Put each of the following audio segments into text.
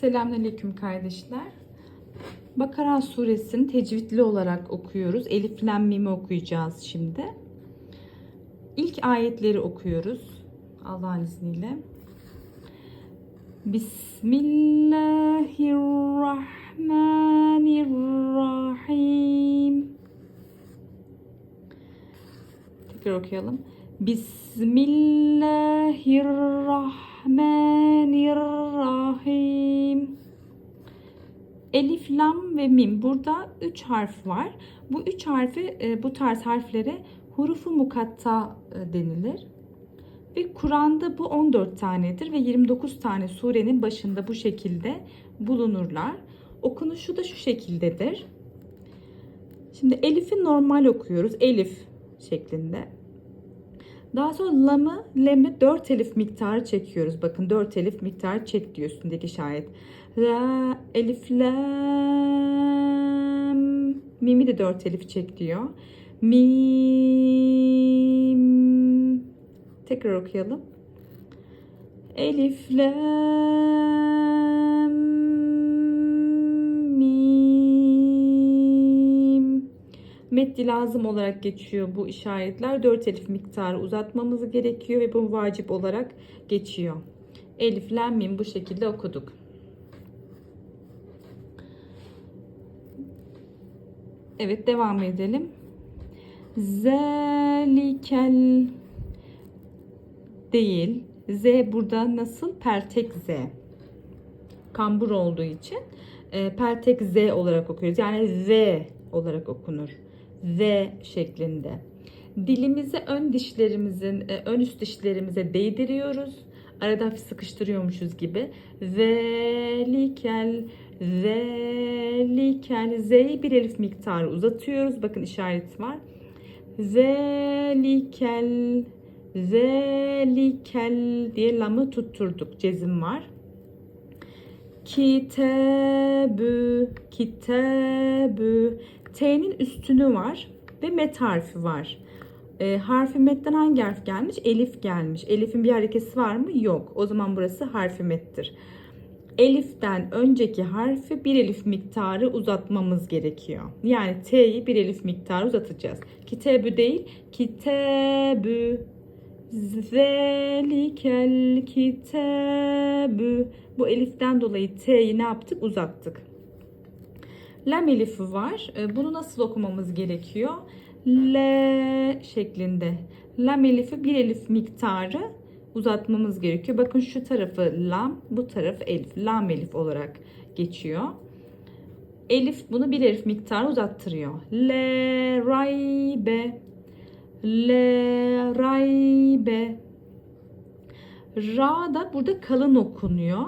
Selamünaleyküm kardeşler. Bakara suresini tecvidli olarak okuyoruz. Elif Lem Mim'i okuyacağız şimdi. İlk ayetleri okuyoruz. Allah'ın izniyle. Bismillahirrahmanirrahim. Tekrar okuyalım. Bismillahirrahmanirrahim. Elif, lam ve mim. Burada 3 harf var. Bu 3 harfi, e, bu tarz harflere hurufu mukatta e, denilir. Ve Kur'an'da bu 14 tanedir ve 29 tane surenin başında bu şekilde bulunurlar. Okunuşu da şu şekildedir. Şimdi Elif'i normal okuyoruz. Elif şeklinde. Daha sonra lamı, lemi 4 elif miktarı çekiyoruz. Bakın 4 elif miktarı çek diyor üstündeki şayet. Ra, elif, lam. Mimi de 4 elif çek diyor. Mim. Tekrar okuyalım. Elif, lam, Meddi lazım olarak geçiyor bu işaretler. 4 elif miktarı uzatmamız gerekiyor ve bu vacip olarak geçiyor. Elif, lam, mim bu şekilde okuduk. Evet devam edelim. Zelikel değil. Z burada nasıl? Pertek Z. Kambur olduğu için e, pertek Z olarak okuyoruz. Yani Z olarak okunur. Z şeklinde. Dilimizi ön dişlerimizin, e, ön üst dişlerimize değdiriyoruz. Arada hafif sıkıştırıyormuşuz gibi. Zelikel, zelikel. Z'yi bir elif miktarı uzatıyoruz. Bakın işaret var. Zelikel, zelikel diye lamı tutturduk. Cezim var. Kitabı, kitabı. T'nin üstünü var ve met harfi var. E, harfi metten hangi harf gelmiş? Elif gelmiş. Elif'in bir harekesi var mı? Yok. O zaman burası harfi mettir. Elif'ten önceki harfi bir elif miktarı uzatmamız gerekiyor. Yani T'yi bir elif miktarı uzatacağız. Kitabı değil, kitabı. Zelikel kitabı. Bu eliften dolayı T'yi ne yaptık? Uzattık. Lam elifi var. E, Bunu nasıl okumamız gerekiyor? L şeklinde. Lam elifi bir elif miktarı uzatmamız gerekiyor. Bakın şu tarafı lam, bu tarafı elif. Lam elif olarak geçiyor. Elif bunu bir elif miktarı uzattırıyor. L raybe L raybe Ra da burada kalın okunuyor.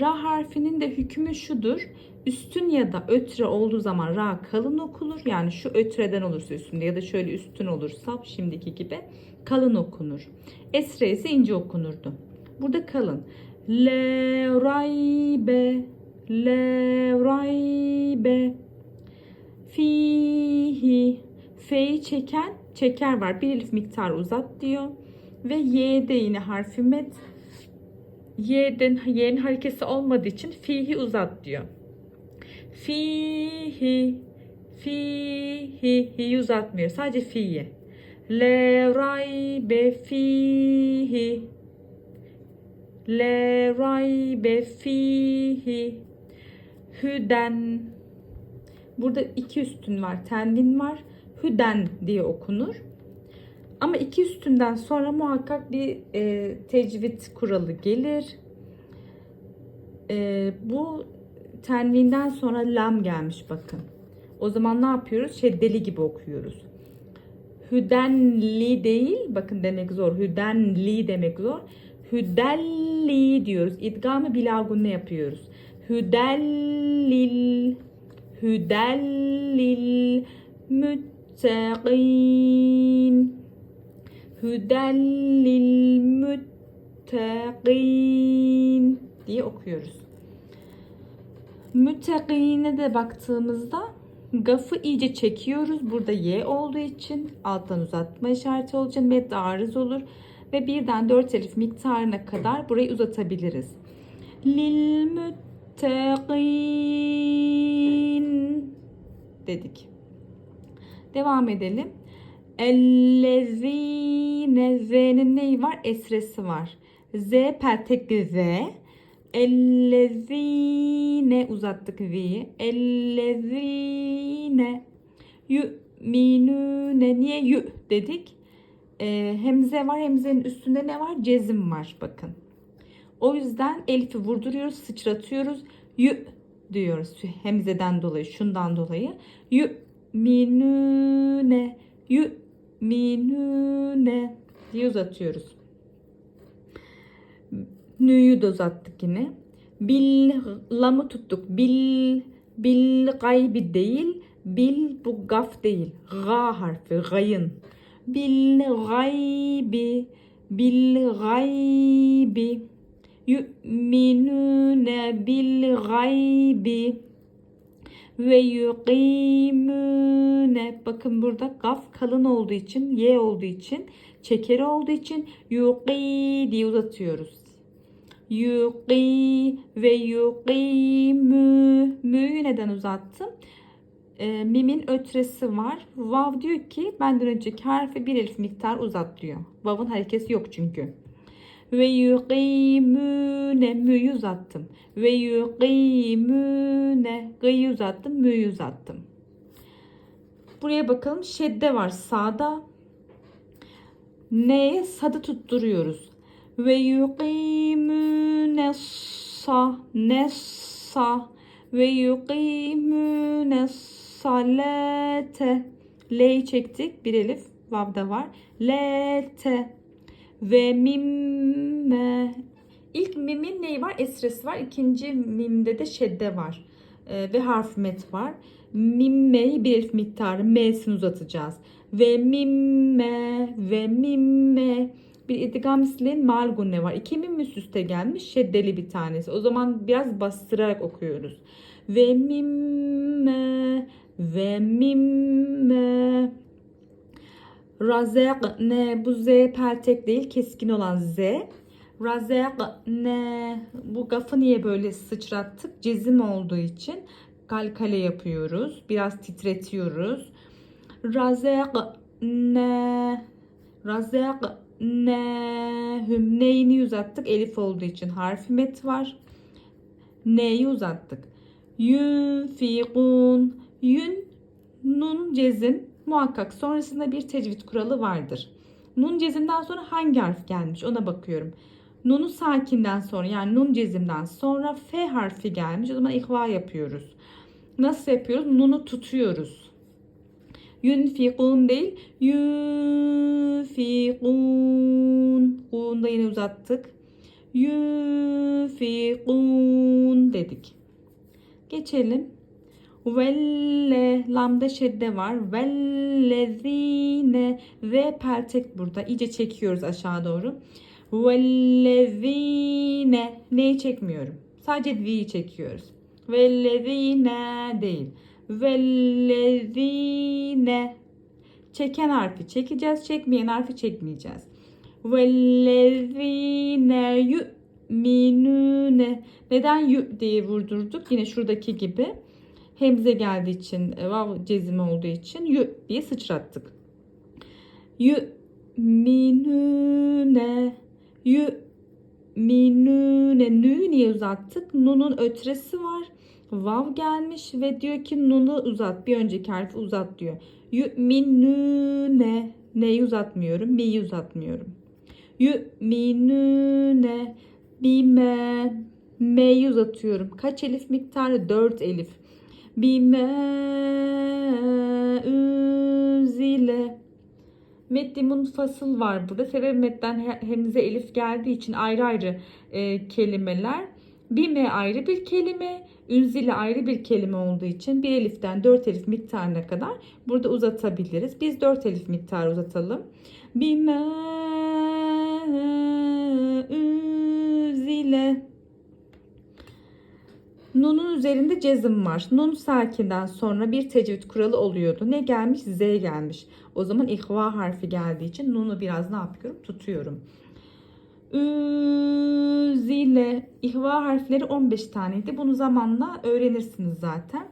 Ra harfinin de hükmü şudur. Üstün ya da ötre olduğu zaman ra kalın okunur. Yani şu ötreden olursa üstünde ya da şöyle üstün olursa şimdiki gibi kalın okunur. Esre ise ince okunurdu. Burada kalın. Le raybe Le raybe Fihi F'yi çeken çeker var. Bir elif miktarı uzat diyor. Ve Y'de yine harfi met. Y'den Y'nin harekesi olmadığı için fihi uzat diyor. Fihi fihi hi uzatmıyor. Sadece fi'yi. Le raybe fihi Le raybe fihi Hüden Burada iki üstün var. Tenvin var. Hüden diye okunur. Ama iki üstünden sonra muhakkak bir e, tecvid kuralı gelir. E, bu tenvinden sonra lam gelmiş bakın. O zaman ne yapıyoruz? Şeddeli gibi okuyoruz. Hüdenli değil. Bakın demek zor. Hüdenli demek zor. Hüdelli diyoruz. İdgamı bilagunne yapıyoruz. Hüdellil Hüdellil müttegin Hüdellil müttegin diye okuyoruz. Müttegine de baktığımızda gafı iyice çekiyoruz. Burada y olduğu için alttan uzatma işareti olacak. Med arız olur. Ve birden 4 elif miktarına kadar burayı uzatabiliriz. Lil dedik. Devam edelim. Ellezine Z'nin neyi var? Esresi var. Z peltekli Z. Ellezine uzattık V'yi. Ellezine yu'minune niye yu dedik? Ee, hemze var. Hemzenin üstünde ne var? Cezim var. Bakın. O yüzden elifi vurduruyoruz, sıçratıyoruz. Yu diyoruz. Hemzeden dolayı, şundan dolayı. Yu minune yu minune diye uzatıyoruz. Nü'yü de uzattık yine. Bil lamı tuttuk. Bil bil gaybi değil. Bil bu gaf değil. Ga harfi gayın. Bil gaybi bil gaybi yu'minune bil gaybi ve yuqimune bakın burada gaf kalın olduğu için y olduğu için çekeri olduğu için yuqi diye uzatıyoruz. Yuqi ve yuqimü mü'yü neden uzattım? E, mimin ötresi var. Vav diyor ki benden önceki harfi bir elif miktar uzat diyor. Vav'ın hareketi yok çünkü. Ve yuqimune mü'yü uzattım. Ve yuqimune gıyı uzattım, mü'yü uzattım. Buraya bakalım. Şedde var sağda. Neye? Sadı tutturuyoruz. Ve yuqimune sa nessa ve yuqimune salate L'yi çektik. Bir elif. Vav'da var. Lete ve mimme İlk mimin neyi var? Esresi var. İkinci mimde de şedde var. Ee, ve harf met var. Mimmeyi bir elif miktarı m'sini uzatacağız. Ve mimme ve mimme bir idgam mislin malgunne var. İki mim üst gelmiş. Şeddeli bir tanesi. O zaman biraz bastırarak okuyoruz. Ve mimme ve mimme razekne bu z peltek değil keskin olan z. Razekne bu gafı niye böyle sıçrattık? Cezim olduğu için kalkale yapıyoruz. Biraz titretiyoruz. Razekne razekne hüm neyini uzattık? Elif olduğu için harfi met var. Neyi uzattık? Yunfikun yün nun cezim muhakkak sonrasında bir tecvid kuralı vardır. Nun cezimden sonra hangi harf gelmiş ona bakıyorum. Nunu sakinden sonra yani nun cezimden sonra F harfi gelmiş. O zaman ihva yapıyoruz. Nasıl yapıyoruz? Nunu tutuyoruz. Yunfikun değil. Yunfikun. Kun da yine uzattık. Yunfikun dedik. Geçelim. Velle lamda şedde var. Vellezine ve peltek burada. İyice çekiyoruz aşağı doğru. Vellezine neyi çekmiyorum. Sadece vi'yi çekiyoruz. Vellezine değil. Vellezine çeken harfi çekeceğiz. Çekmeyen harfi çekmeyeceğiz. Vellezine yu'minune neden yu diye vurdurduk? Yine şuradaki gibi hemze geldiği için, e, vav cezimi olduğu için yu diye sıçrattık. Yu minune yu minune nü niye uzattık? Nun'un ötresi var. Vav gelmiş ve diyor ki nunu uzat. Bir önceki harfi uzat diyor. Yu minune neyi uzatmıyorum? Mi'yi uzatmıyorum. Yu minune bime M'yi uzatıyorum. Kaç elif miktarı? 4 elif bime üzile Metni munfasıl var burada. Sebep metten hemize elif geldiği için ayrı ayrı e, kelimeler. Bime ayrı bir kelime, ünzile ayrı bir kelime olduğu için bir eliften dört elif miktarına kadar burada uzatabiliriz. Biz dört elif miktarı uzatalım. Bime üzile Nun'un üzerinde cezim var. Nun sakinden sonra bir tecvid kuralı oluyordu. Ne gelmiş? Z gelmiş. O zaman ihva harfi geldiği için nunu biraz ne yapıyorum? Tutuyorum. Üzile. İhva harfleri 15 taneydi. Bunu zamanla öğrenirsiniz zaten.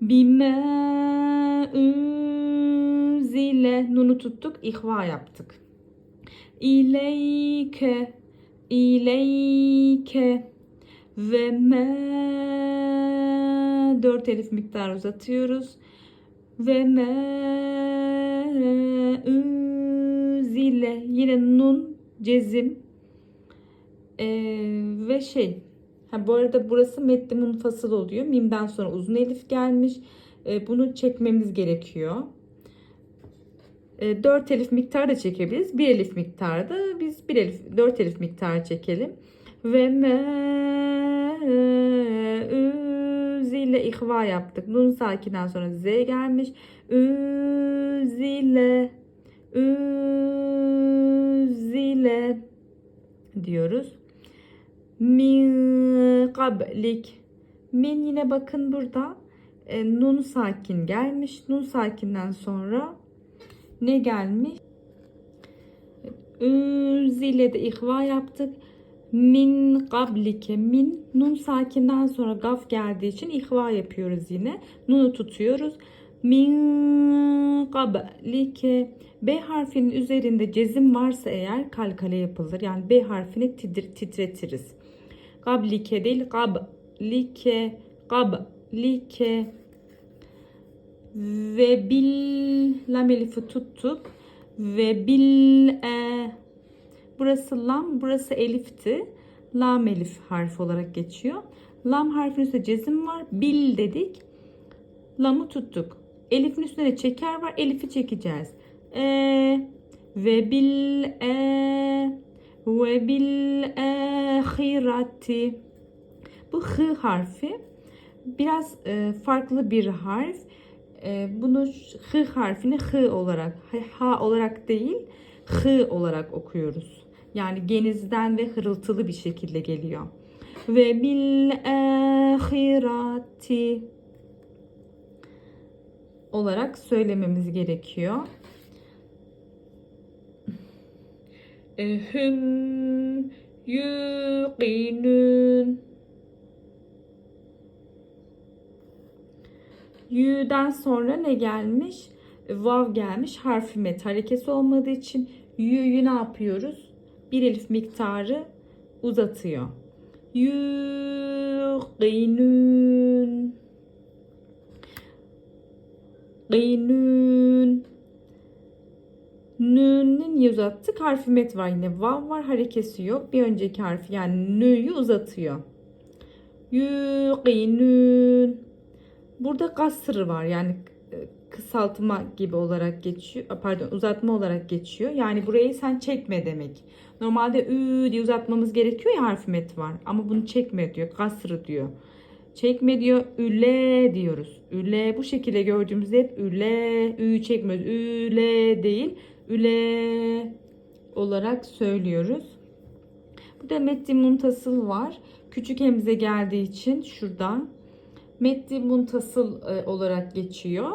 Bime üzile. Nunu tuttuk. ihva yaptık. İleyke. İleyke. Ve me. Dört elif miktar uzatıyoruz. Ve me üzile. Yine nun cezim ee, ve şey ha bu arada burası meddi munfasıl oluyor. Mimden sonra uzun elif gelmiş. Ee, bunu çekmemiz gerekiyor. Ee, 4 elif miktar da çekebiliriz. 1 elif miktarda biz 1 elif 4 elif miktar çekelim. Ve me üzile ihva yaptık. Nun sakinden sonra z gelmiş. Üzile üzile diyoruz. Min kablik. Min yine bakın burada e, nun sakin gelmiş. Nun sakinden sonra ne gelmiş? Üzile de ihva yaptık. Min kablike min nun sakinden sonra gaf geldiği için ihva yapıyoruz yine. Nunu tutuyoruz. Min kablike B harfinin üzerinde cezim varsa eğer kalkale yapılır. Yani B harfini titretiriz. Kablike değil kablike kablike ve bil lam elifi tuttuk. Ve bil e burası lam burası elifti. Lam elif harfi olarak geçiyor. Lam harfinin üstünde cezim var. Bil dedik. Lamı tuttuk. Elifin üstüne çeker var. Elifi çekeceğiz. E ve bil e ve bil ahireti. Bu hı harfi biraz e, farklı bir harf. E, bunu hı harfini hı olarak ha olarak değil hı olarak okuyoruz. Yani genizden ve hırıltılı bir şekilde geliyor. Ve bil ahireti olarak söylememiz gerekiyor. Hüm yuqinun Yü'den sonra ne gelmiş? Vav gelmiş. Harfi met harekesi olmadığı için Yü'yü ne yapıyoruz? Bir elif miktarı uzatıyor. Yuqinun Qinun Niye uzattık? Harfi met var yine. Vav var harekesi yok. Bir önceki harfi yani nü'yü uzatıyor. Yuqinun Burada kasr var yani e, kısaltma gibi olarak geçiyor. Pardon uzatma olarak geçiyor. Yani burayı sen çekme demek. Normalde ü diye uzatmamız gerekiyor ya harfi met var. Ama bunu çekme diyor. Kasrı diyor. Çekme diyor. Üle diyoruz. Üle bu şekilde gördüğümüzde hep üle. Ü çekmiyoruz. Üle değil. Üle olarak söylüyoruz. Burada metni muntasıl var. Küçük hemze geldiği için şurada metni muntasıl e, olarak geçiyor.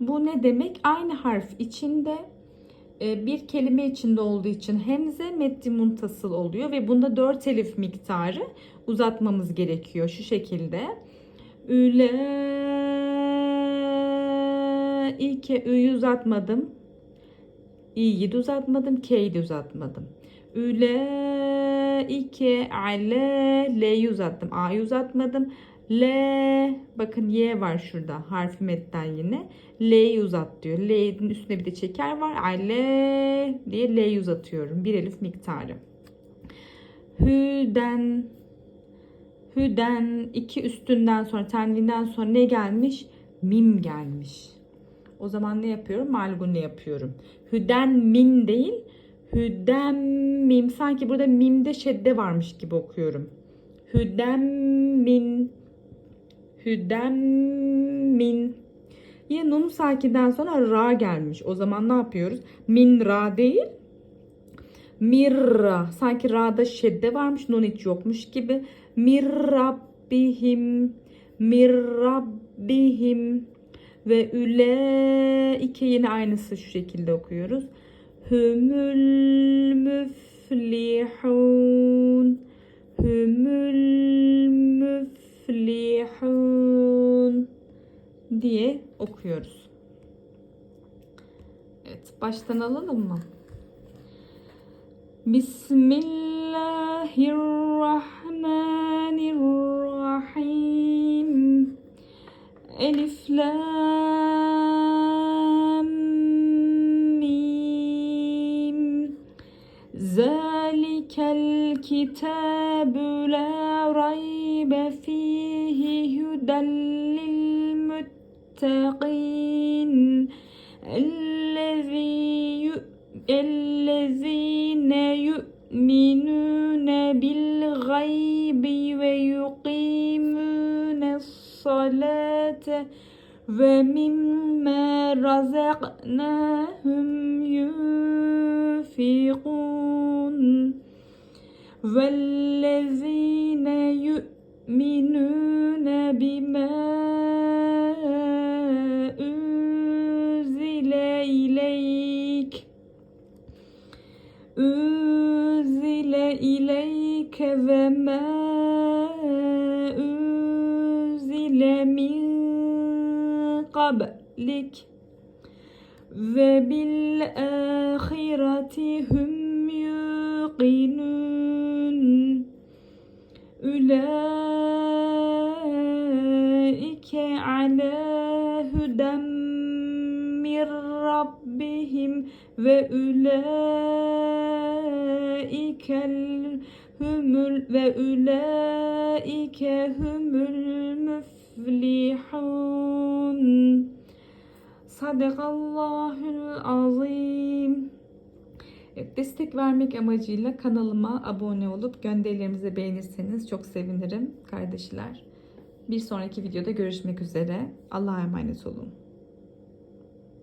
Bu ne demek? Aynı harf içinde bir kelime içinde olduğu için hemze metni muntasıl oluyor ve bunda 4 elif miktarı uzatmamız gerekiyor şu şekilde. Üle iki ü'yü uzatmadım. İ'yi de uzatmadım. K'yi de uzatmadım. Üle iki ale L'yi uzattım. A'yı uzatmadım. L bakın Y var şurada harfi metten yine. L'yi uzat diyor. L'nin üstüne bir de çeker var. Ay L diye L'yi uzatıyorum. Bir elif miktarı. Hüden Hüden iki üstünden sonra tenvinden sonra ne gelmiş? Mim gelmiş. O zaman ne yapıyorum? Malgun ne yapıyorum? Hüden min değil. Hüden mim. Sanki burada mimde şedde varmış gibi okuyorum. Hüden min. Hüden min. Yine nun sakinden sonra ra gelmiş. O zaman ne yapıyoruz? Min ra değil. Mirra. Sanki ra'da şedde varmış. Nun hiç yokmuş gibi. Mirrabbihim. Mirrabbihim. Ve üle iki yine aynısı şu şekilde okuyoruz. Hümül müf müflihun diye okuyoruz. Evet, baştan alalım mı? Bismillahirrahmanirrahim. Elif Lam Mim. Zalikel kitabu la raybe fihi huden muttaqin. الذي الذين يؤمنون بالغيب ويقيمون الصلاة ومما رزقناهم ينفقون والذين يؤمنون بما ileyke ve ma unzile min qablik ve bil ahireti hum yuqinun. Ulaike ala hudem min rabbihim ve ulaike ikel humul ve ülaike humul müflihun. Sadakallahul azim. Destek vermek amacıyla kanalıma abone olup gönderilerimizi beğenirseniz çok sevinirim kardeşler. Bir sonraki videoda görüşmek üzere. Allah'a emanet olun.